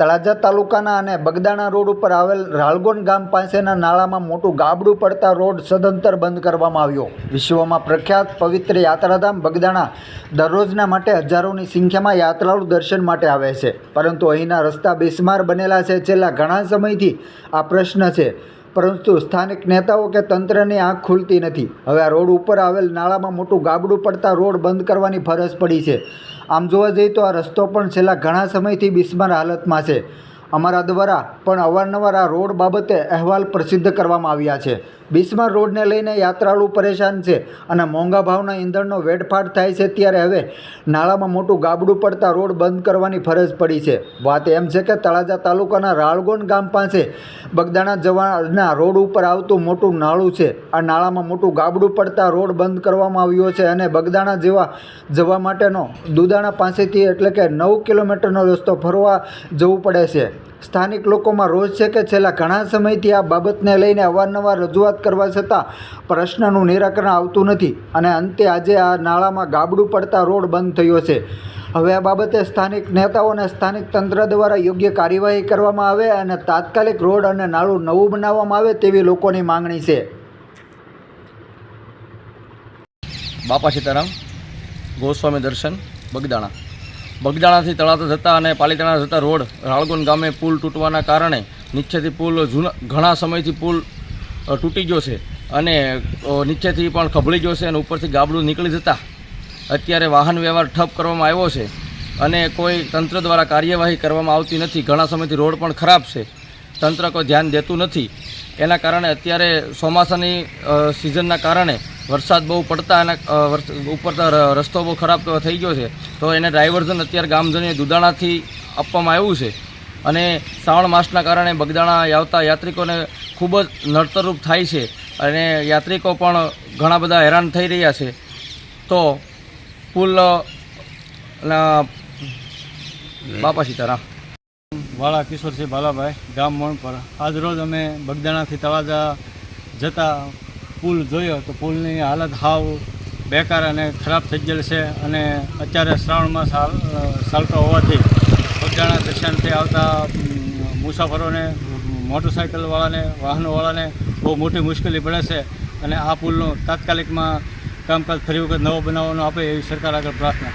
તળાજા તાલુકાના અને બગદાણા રોડ ઉપર આવેલ રાળગોન ગામ પાસેના નાળામાં મોટું ગાબડું પડતા રોડ સદંતર બંધ કરવામાં આવ્યો. વિશ્વમાં પ્રખ્યાત પવિત્ર યાત્રાધામ બગદાણા દરરોજના માટે હજારોની સંખ્યામાં યાત્રાળુ દર્શન માટે આવે છે. પરંતુ અહીંના રસ્તા બિસ્માર બનેલા છે. છેલ્લા ઘણા સમયથી આ પ્રશ્ન છે. પરંતુ સ્થાનિક નેતાઓ કે તંત્રની આંખ ખુલતી નથી. હવે આ રોડ ઉપર આવેલ નાળામાં મોટું ગાબડું પડતા રોડ બંધ કરવાની ફરજ પડી છે. આમ જોવા જઈએ તો આ રસ્તો પણ છેલ્લા ઘણા સમયથી બિસ્માર હાલતમાં છે. અમારા દ્વારા પણ અવારનવાર આ રોડ બાબતે અહેવાલ પ્રસિદ્ધ કરવામાં આવ્યા છે. બિસ્માર રોડને લઈને યાત્રાળુ પરેશાન છે અને મોંઘા ભાવના ઈંધણનો વેડફાટ થાય છે ત્યારે હવે નાળામાં મોટું ગાબડું પડતા રોડ બંધ કરવાની ફરજ પડી છે. વાત એમ છે કે તળાજા તાલુકાના રાળગોન ગામ પાસે બગદાણા જવાના રોડ ઉપર આવતું મોટું નાળું છે. આ નાળામાં મોટું ગાબડું પડતા રોડ બંધ કરવામાં આવ્યો છે અને બગદાણા જેવા જવા માટેનો દુદાણા પાસેથી એટલે કે નવ કિલોમીટરનો રસ્તો ફરવા જવું પડે છે. સ્થાનિક લોકોમાં રોષ છે કે છેલ્લા ઘણા સમયથી આ બાબતને લઈને અવારનવાર રજૂઆત કરવા છતાં પ્રશ્નનું નિરાકરણ આવતું નથી અને અંતે આજે આ નાળામાં ગાબડું પડતા રોડ બંધ થયો છે. હવે આ બાબતે સ્થાનિક નેતાઓ અને સ્થાનિક તંત્ર દ્વારા યોગ્ય કાર્યવાહી કરવામાં આવે અને તાત્કાલિક રોડ અને નાળું નવું બનાવવામાં આવે તેવી લોકોની માંગણી છે. બાપા સીતારામ, ગોસ્વામી દર્શન, બગદાણા. બગદાણાથી તળાતા જતા અને પાલીતાણા જતા રોડ રાળગોન ગામે પુલ તૂટવાના કારણે નીચેથી પુલ જૂના, ઘણા સમયથી પુલ તૂટી ગયો છે અને નીચેથી પણ ખભળી ગયો છે અને ઉપરથી ગાબડું નીકળી જતા અત્યારે વાહન વ્યવહાર ઠપ કરવામાં આવ્યો છે અને કોઈ તંત્ર દ્વારા કાર્યવાહી કરવામાં આવતી નથી. ઘણા સમયથી રોડ પણ ખરાબ છે. તંત્ર કોઈ ધ્યાન દેતું નથી. એના કારણે અત્યારે ચોમાસાની સિઝનના કારણે વરસાદ બહુ પડતા અને ઉપર રસ્તો બહુ ખરાબ થઈ ગયો છે. તો એને ડાયવર્ઝન અત્યારે ગામજનોએ દુદાણાથી આપવામાં આવ્યું છે. અને શ્રાવણ માસના કારણે બગદાણા આવતા યાત્રિકોને ખૂબ જ નડતરરૂપ થાય છે. અને યાત્રિકો પણ ઘણા બધા હેરાન થઈ રહ્યા છે. તો પુલ બાપા સીતારામ. વાળા કિશોરસિંહ બાલાભાઈ, ગામ મણપર. આજરોજ અમે બગદાણાથી તળાજા જતા પુલ જોયો તો પુલની હાલત હાવ બેકાર અને ખરાબ થઈ ગયેલ છે અને અત્યારે શ્રાવણ માસ ચાલતો હોવાથી બગદાણા દર્શનથી આવતા મુસાફરોને મોટરસાઇકલવાળાને વાહનોવાળાને બહુ મોટી મુશ્કેલી પડે છે અને આ પુલનું તાત્કાલિકમાં કામકાજ ફરી વખત નવો બનાવવાનો આપે એવી સરકાર આગળ પ્રાર્થના.